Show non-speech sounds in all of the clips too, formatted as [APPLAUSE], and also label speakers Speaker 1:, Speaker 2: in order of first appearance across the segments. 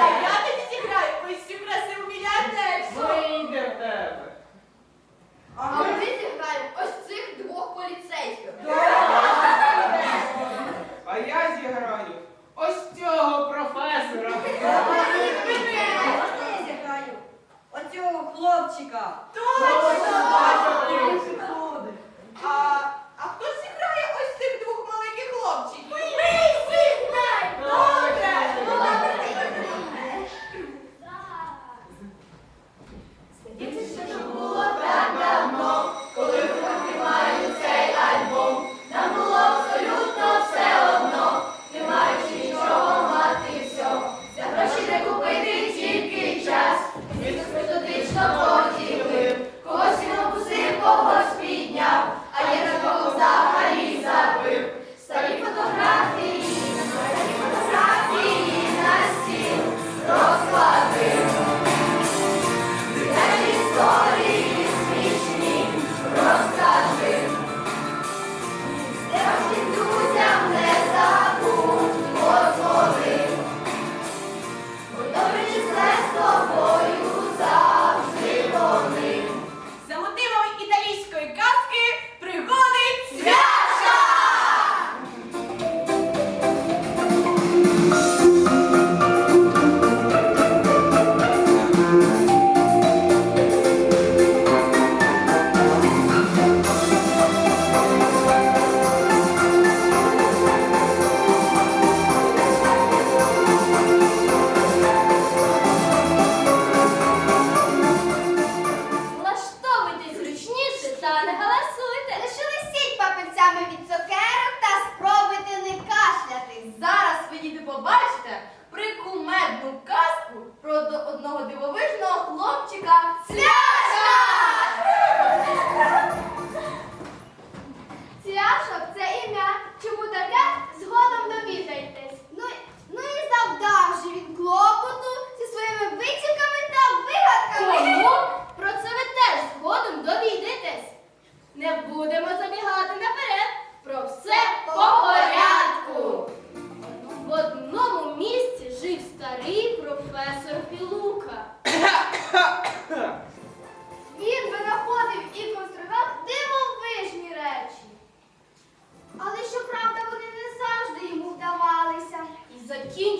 Speaker 1: Yeah.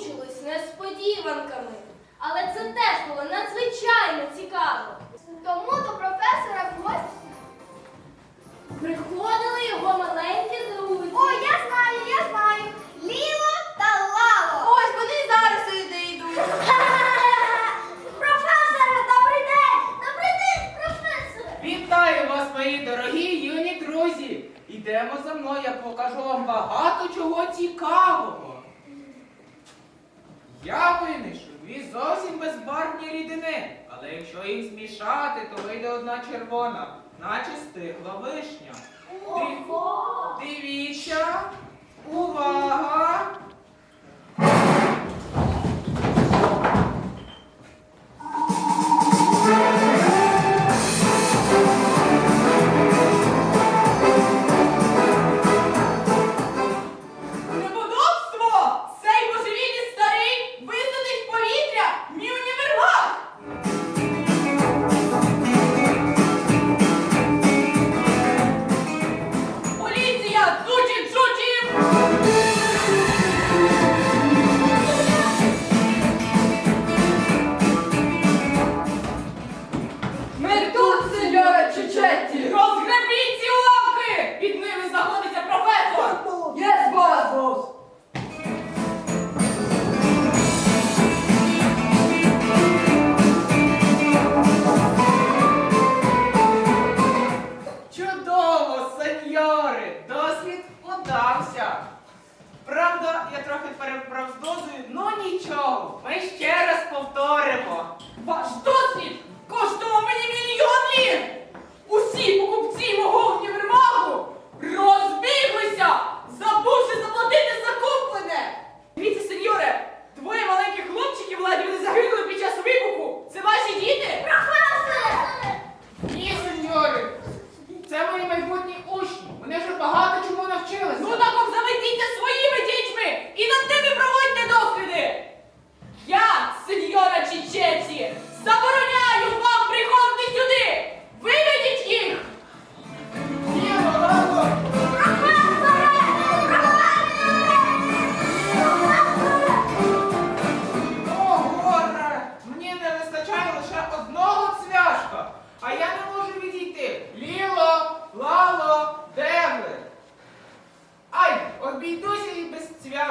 Speaker 1: Закінчились несподіванками. Але це теж було надзвичайно цікаво.
Speaker 2: Тому до професора в гості.
Speaker 1: Приходили його маленькі друзі.
Speaker 2: О, я знаю, я знаю. Ліло та Лало. Ось вони зараз сюди йдуть. [LAUGHS] Професоре, добрий день! Добрий день, професоре!
Speaker 3: Вітаю вас, мої дорогі юні друзі! Ідемо за мною, я покажу вам багато чого цікавого. Я винайшов дві зовсім безбарвні рідини, але якщо їх змішати, то вийде одна червона, наче стигла вишня. Див- Дивіться,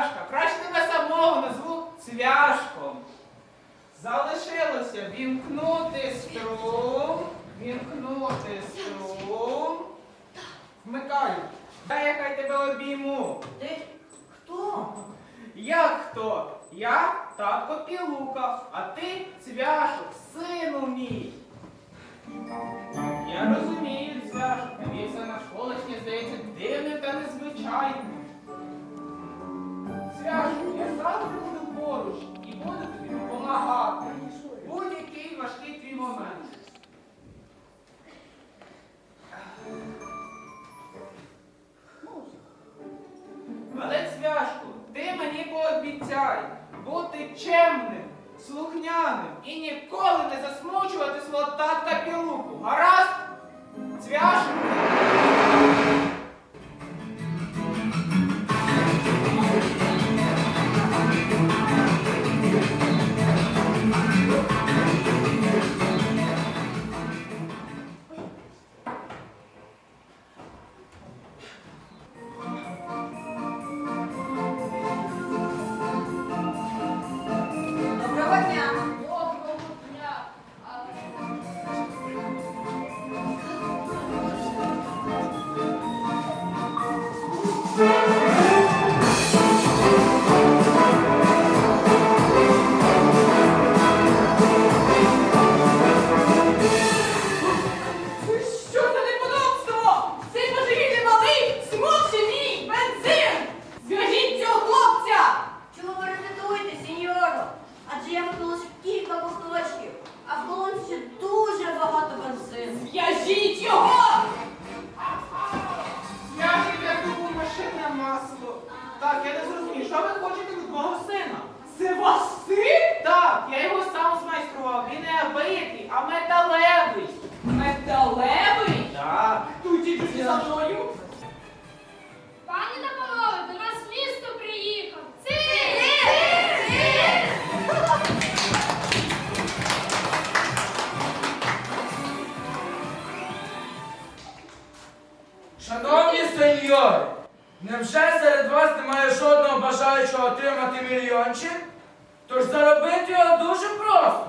Speaker 3: цвяшка. Краще тебе самого назву цвяшком. Залишилося вімкнути струм, вімкнути струм. Вмикаю. Дай я хай тебе обійму.
Speaker 4: Ти хто?
Speaker 3: Як хто? Я татко Пілука, а ти цвяшок, сину мій. Я розумію, цвяшок, тобі все навколишнє здається дивним та незвичайним. Цвяшок, я завжди буду поруч і буду тобі допомагати. Будь-який важкий твій момент.
Speaker 5: бажаючи отримати мільйончик, тож заробити його дуже просто.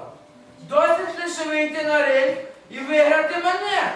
Speaker 5: Досить лише вийти на ринг і виграти мене.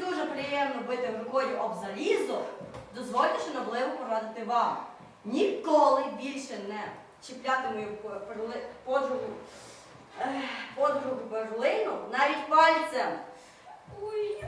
Speaker 6: дуже приємно бити рукою об залізо, дозвольте, що набливо порадити вам. Ніколи більше не чіпляти мою подругу подругу Берлину навіть пальцем.
Speaker 1: Ой,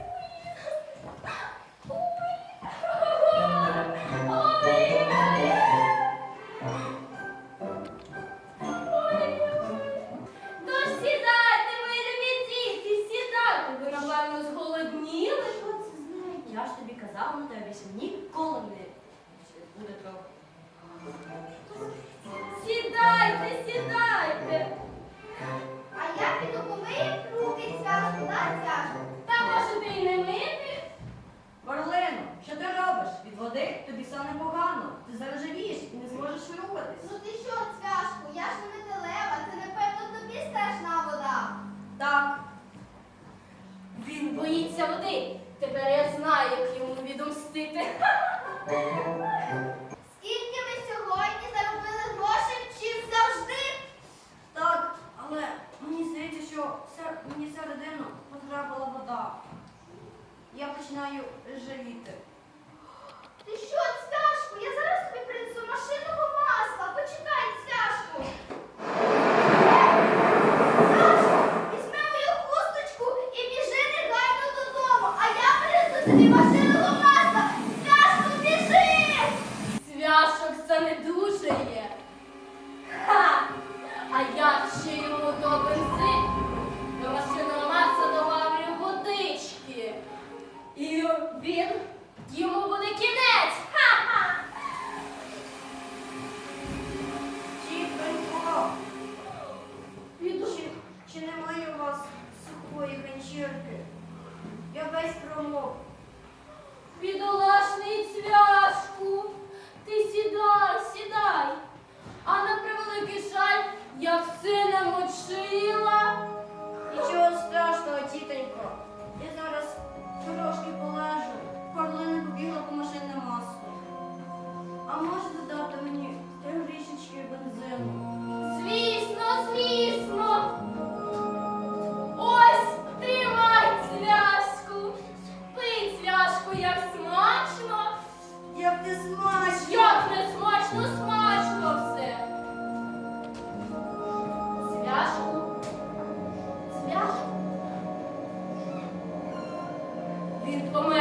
Speaker 6: vírgula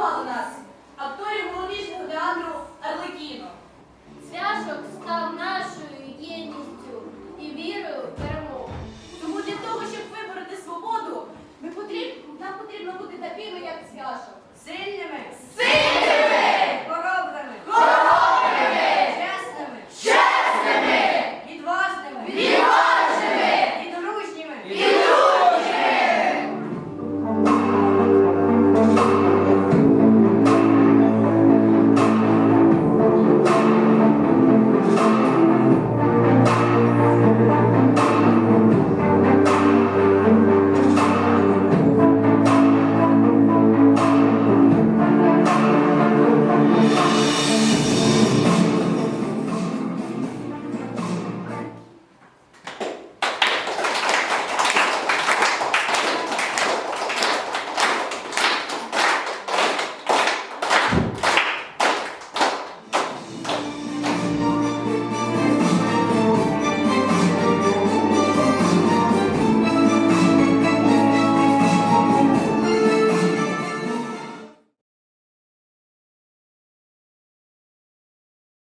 Speaker 6: Врятували нас акторів молодіжного театру Арлекіно. Зв'язок став нашою єдністю і вірою в перемогу. Тому для того, щоб вибороти свободу, ми потрібно, нам потрібно бути такими,
Speaker 4: як цвяшок. Сильними. Сильними!